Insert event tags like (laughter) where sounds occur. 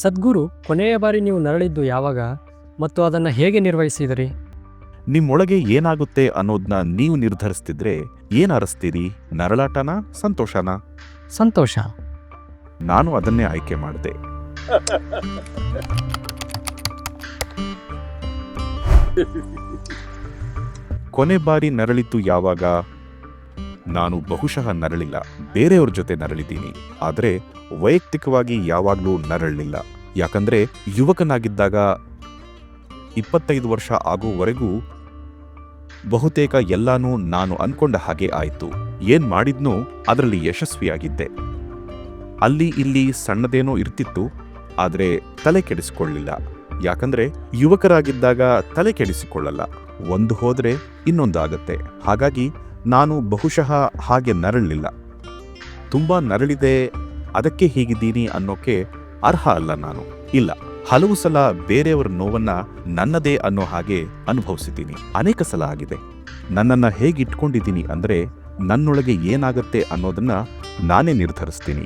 ಸದ್ಗುರು ಕೊನೆಯ ಬಾರಿ ನೀವು ನರಳಿದ್ದು ಯಾವಾಗ ಮತ್ತು ಅದನ್ನು ಹೇಗೆ ನಿರ್ವಹಿಸಿದಿರಿ? ನಿಮ್ಮೊಳಗೆ ಏನಾಗುತ್ತೆ ಅನ್ನೋದನ್ನ ನೀವು ನಿರ್ಧರಿಸ್ತಿದ್ರೆ ಏನು ಅರಸ್ತೀರಿ? ನರಳಾಟನ ಸಂತೋಷನ? ಸಂತೋಷ. ನಾನು ಅದನ್ನೇ ಆಯ್ಕೆ ಮಾಡಿದೆ. (laughs) ಕೊನೆ ಬಾರಿ ನರಳಿತು ಯಾವಾಗ? ನಾನು ಬಹುಶಃ ನರಳಿಲ್ಲ. ಬೇರೆಯವ್ರ ಜೊತೆ ನರಳಿದ್ದೀನಿ. ಆದರೆ ವೈಯಕ್ತಿಕವಾಗಿ ಯಾವಾಗಲೂ ನರಳಲಿಲ್ಲ. ಯಾಕಂದ್ರೆ ಯುವಕನಾಗಿದ್ದಾಗ ಇಪ್ಪತ್ತೈದು ವರ್ಷ ಆಗುವವರೆಗೂ ಬಹುತೇಕ ಎಲ್ಲಾನು ನಾನು ಅನ್ಕೊಂಡ ಹಾಗೆ ಆಯಿತು. ಏನ್ ಮಾಡಿದ್ನೋ ಅದರಲ್ಲಿ ಯಶಸ್ವಿಯಾಗಿದ್ದೆ. ಅಲ್ಲಿ ಇಲ್ಲಿ ಸಣ್ಣದೇನೋ ಇರ್ತಿತ್ತು, ಆದರೆ ತಲೆ ಕೆಡಿಸಿಕೊಳ್ಳಿಲ್ಲ. ಯಾಕಂದ್ರೆ ಯುವಕರಾಗಿದ್ದಾಗ ತಲೆ ಕೆಡಿಸಿಕೊಳ್ಳಲ್ಲ. ಒಂದು ಹೋದ್ರೆ ಇನ್ನೊಂದು ಆಗತ್ತೆ ಹಾಗಾಗಿ ನಾನು ಬಹುಶಃ ಹಾಗೆ ನರಳಲಿಲ್ಲ ತುಂಬ ನರಳಿದೆ, ಅದಕ್ಕೆ ಹೀಗಿದ್ದೀನಿ ಅನ್ನೋಕೆ ಅರ್ಹ ಅಲ್ಲ ನಾನು. ಇಲ್ಲ, ಹಲವು ಸಲ ಬೇರೆಯವರ ನೋವನ್ನ ನನ್ನದೇ ಅನ್ನೋ ಹಾಗೆ ಅನುಭವಿಸಿದ್ದೀನಿ. ಅನೇಕ ಸಲ ಆಗಿದೆ. ನನ್ನನ್ನ ಹೇಗಿಟ್ಕೊಂಡಿದ್ದೀನಿ ಅಂದರೆ ನನ್ನೊಳಗೆ ಏನಾಗತ್ತೆ ಅನ್ನೋದನ್ನ ನಾನೇ ನಿರ್ಧರಿಸ್ತೀನಿ.